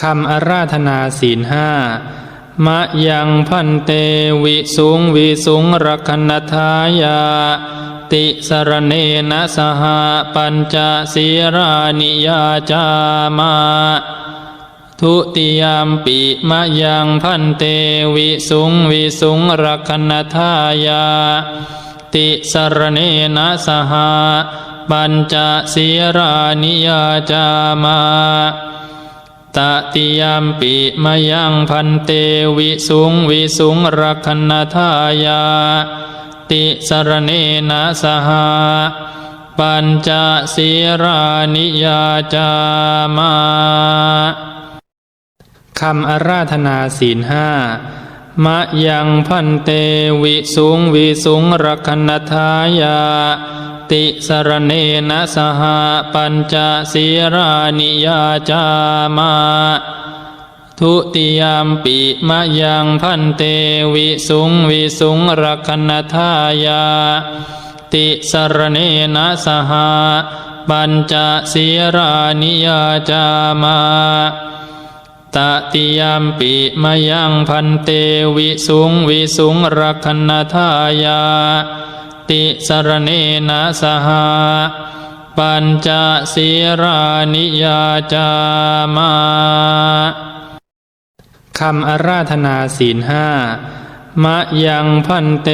คำอาราธนาศีลห้ามะยังพันเตวิสุงวิสุงรักขณทายา ติสรเนนะสหปัญจศีรานิยาจามาทุติยามปิมะยังพันเตวิสุงวิสุงรักขณทายา ติสรเนนะสหปัญจศีรานิยาจามา ตติยามปิมยังพันเตวิสุงวิสุงรักขณทายา ติสรเนนะสหปัญจศีรานิยาจามาคำอาราธนาศีลห้า มะยังพันเตวิสุงวิสุงรักขณทายา ติสรเนนะสหปัญจศีรานิยาจามาทุติยามปิมะยังพันเตวิสุงวิสุงรักขณทายา ติสรเนนะสหปัญจศีรานิยาจามา ตติยามปิมยังพันเตวิสุงวิสุงรักขณทายา ติสรเนนะสหปัญจศีรานิยาจามาคำอาราธนาศีลห้า มะยังพันเต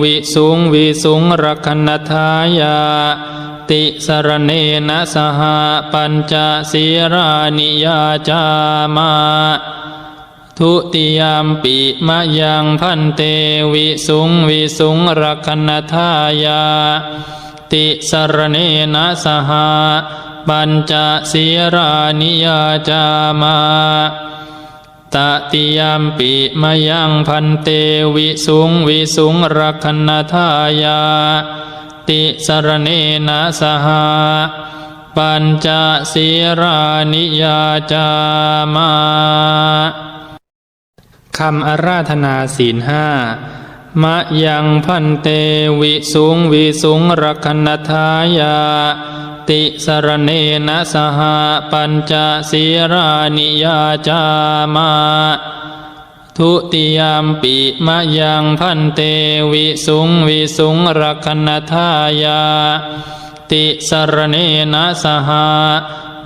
วิสุงวิสุงรักขณทายา ติสรเนนะสหปัญจศีรานิยาจามาทุติยามปิมะยังพันเตวิสุงวิสุงรักขณทายา ติสรเนนะสหปัญจศีรานิยาจามา ตติยามปิมยังพันเตวิสุงวิสุงรักขณทายา ติสรเนนะสหปัญจศีรานิยาจามาคำอาราธนาศีลห้า มะยังพันเตวิสุงวิสุงรักขณทายา ติสรเนนะสหปัญจศีรานิยาจามาทุติยามปิมะยังพันเตวิสุงวิสุงรักขณทายา ติสรเนนะสห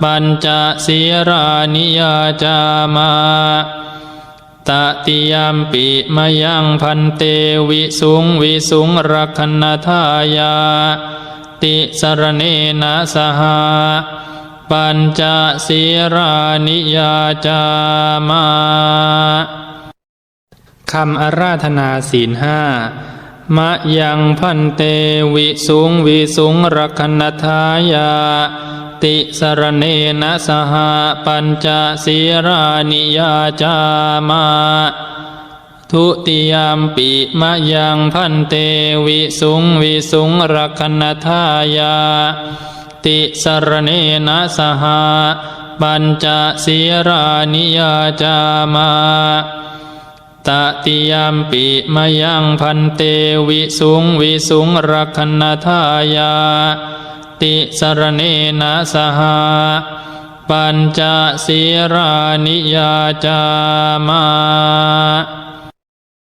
ปัญจศีรานิยาจามา ตติยามปิมยังพันเตวิสุงวิสุงรักขณทายา ติสรเนนะสหปัญจศีรานิยาจามาคำอาราธนาศีลห้ามะยังพันเตวิสุงวิสุงรักขณทายา ติสรเนนะสหปัญจศีรานิยาจามาทุติยามปิมะยังพันเตวิสุงวิสุงรักขณทายา ติสรเนนะสหปัญจศีรานิยาจามาตติยามปิมะยังพันเตวิสุงวิสุงรักขณทายา ติสรเนนะสหปัญจศีรานิยาจามา